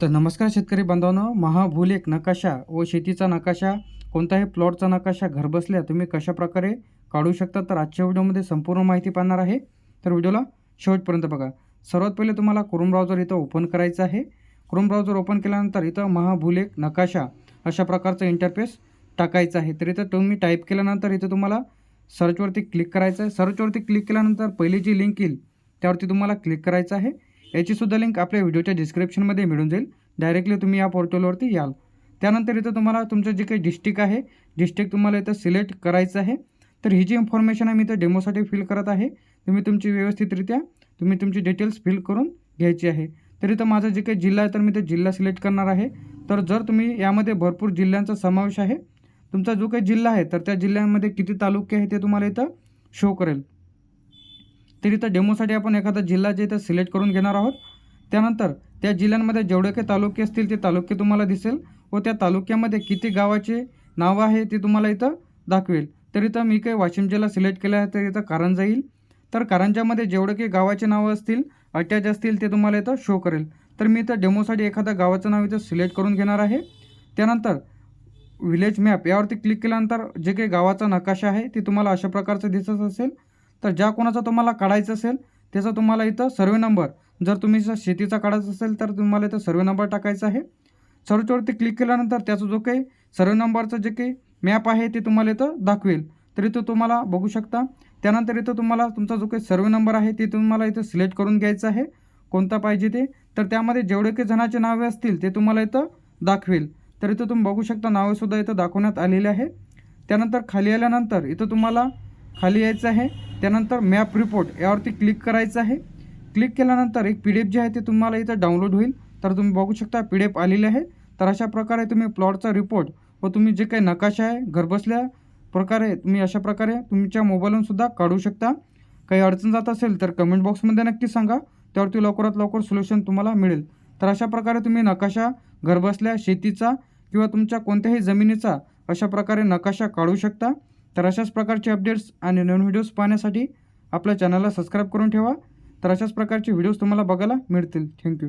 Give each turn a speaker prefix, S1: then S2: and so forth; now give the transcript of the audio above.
S1: तर नमस्कार शेतकरी बांधवांनो एक नकाशा व शेतीचा नकाशा कोणताही प्लॉटचा नकाशा घरबसल्या तुम्ही कशा प्रकारे काढू शकता तर आजच्या व्हिडिओमध्ये संपूर्ण माहिती पाहणार आहे. तर व्हिडिओला शेवटपर्यंत बघा. सर्वात पहिले तुम्हाला क्रोम ब्राउझर इथं ओपन करायचं आहे. क्रोम ब्राउझर ओपन केल्यानंतर इथं महाभूलेख नकाशा अशा प्रकारचा इंटरफेस टाकायचा आहे. तर इथं तुम्ही टाईप केल्यानंतर इथं तुम्हाला सर्चवरती क्लिक करायचं आहे. सर्चवरती क्लिक केल्यानंतर पहिली जी लिंक येईल त्यावरती तुम्हाला क्लिक करायचं आहे. याचीसुद्धा लिंक आपल्या व्हिडिओच्या डिस्क्रिप्शनमध्ये मिळून जाईल. डायरेक्टली तुम्ही या पोर्टलवरती याल. त्यानंतर इथं तुम्हाला तुमचं जे काही डिस्ट्रिक्ट आहे डिस्ट्रिक्ट तुम्हाला इथं सिलेक्ट करायचं आहे. तर ही जी इन्फॉर्मेशन आहे मी इथं डेमोसाठी फिल करत आहे. तुम्ही तुमची व्यवस्थितरित्या तुम्ही तुमची डिटेल्स फिल करून घ्यायची आहे. तर इथं माझा जे काही जिल्हा आहे तर मी ते जिल्हा सिलेक्ट करणार आहे. तर जर तुम्ही यामध्ये भरपूर जिल्ह्यांचा समावेश आहे तुमचा जो काही जिल्हा आहे तर त्या जिल्ह्यांमध्ये किती तालुके आहे ते तुम्हाला इथं शो करेल. तर इथं डेमोसाठी आपण एखादा जिल्हा जे इथं सिलेक्ट करून घेणार आहोत त्यानंतर त्या जिल्ह्यांमध्ये जेवढे काही तालुके असतील ते तालुके तुम्हाला दिसेल व त्या तालुक्यामध्ये किती गावाचे नावं आहे ते तुम्हाला इथं दाखवेल. तर इथं मी काही वाशिम जिल्हा सिलेक्ट केला आहे तर इथं कारंजा येईल तर कारंजामध्ये जेवढे काही गावाचे नावं असतील अटॅच असतील ते तुम्हाला इथं शो करेल. तर मी इथं डेमोसाठी एखादा गावाचं नाव इथं सिलेक्ट करून घेणार आहे. त्यानंतर विलेज मॅप यावरती क्लिक केल्यानंतर जे काही गावाचा नकाशा आहे ते तुम्हाला अशा प्रकारचं दिसत असेल. तर ज्या कोणाचा तुम्हाला काढायचं असेल त्याचा तुम्हाला इथं सर्वे नंबर जर तुम्ही जर शेतीचा काढायचा असेल तर तुम्हाला इथं सर्वे नंबर टाकायचा आहे. सर्चवरती क्लिक केल्यानंतर त्याचा जो काही सर्वे नंबरचं जे काही मॅप आहे ते तुम्हाला इथं दाखवेल. तर इथं तुम्हाला बघू शकता. त्यानंतर इथं तुम्हाला तुमचा जो काही सर्वे नंबर आहे ते तुम्हाला इथं सिलेक्ट करून घ्यायचं आहे. कोणता पाहिजे ते? तर त्यामध्ये जेवढे काही जणाचे नावे असतील ते तुम्हाला इथं दाखवेल. तर इथं तुम्ही बघू शकता नावेसुद्धा इथं दाखवण्यात आलेले आहे. त्यानंतर खाली आल्यानंतर इथं तुम्हाला खाली यायचं आहे. त्यानंतर मॅप रिपोर्ट यावरती क्लिक करायचं आहे. क्लिक केल्यानंतर एक पी डी एफ जे आहे ते तुम्हाला इथं डाउनलोड होईल. तर तुम्ही बघू शकता पी डी एफ आलेले आहे. तर अशा प्रकारे तुम्ही प्लॉटचा रिपोर्ट व तुम्ही जे काही नकाशा आहे घरबसल्या प्रकारे तुम्ही अशा प्रकारे तुमच्या मोबाईलवरून सुद्धा काढू शकता. काही अडचण जात असेल तर कमेंट बॉक्समध्ये नक्की सांगा. त्यावरती लवकरात लवकर सोल्युशन तुम्हाला मिळेल. तर अशा प्रकारे तुम्ही नकाशा घरबसल्या शेतीचा किंवा तुमच्या कोणत्याही जमिनीचा अशा प्रकारे नकाशा काढू शकता. तर अशाच प्रकारचे अपडेट्स आणि नवीन व्हिडिओज पाहण्यासाठी आपल्या चॅनलला सबस्क्राईब करून ठेवा. तर अशाच प्रकारचे व्हिडिओज तुम्हाला बघायला मिळतील. थँक्यू